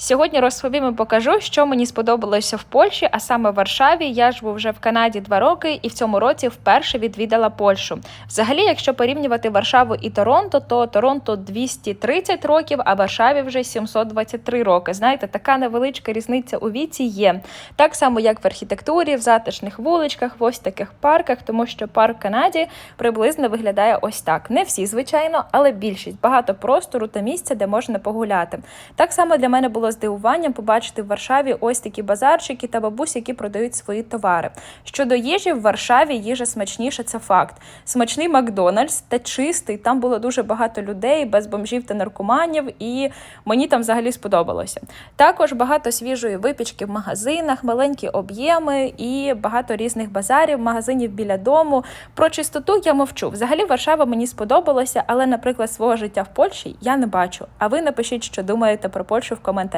Сьогодні розповім і покажу, що мені сподобалося в Польщі, а саме в Варшаві. Я живу вже в Канаді два роки і в цьому році вперше відвідала Польщу. Взагалі, якщо порівнювати Варшаву і Торонто, то Торонто 230 років, а Варшаві вже 723 роки. Знаєте, така невеличка різниця у віці є. Так само, як в архітектурі, в затишних вуличках, в ось таких парках, тому що парк Канаді приблизно виглядає ось так. Не всі, звичайно, але більшість багато простору та місця, де можна погуляти. Так само для мене було здивуванням побачити в Варшаві ось такі базарчики та бабусі, які продають свої товари. Щодо їжі, в Варшаві їжа смачніша, це факт. Смачний Макдональдс та чистий. Там було дуже багато людей, без бомжів та наркоманів, і мені там взагалі сподобалося. Також багато свіжої випічки в магазинах, маленькі об'єми і багато різних базарів, магазинів біля дому. Про чистоту я мовчу. Взагалі Варшава мені сподобалася, але, наприклад, свого життя в Польщі я не бачу. А ви напишіть, що думаєте про Польщу в коментарях.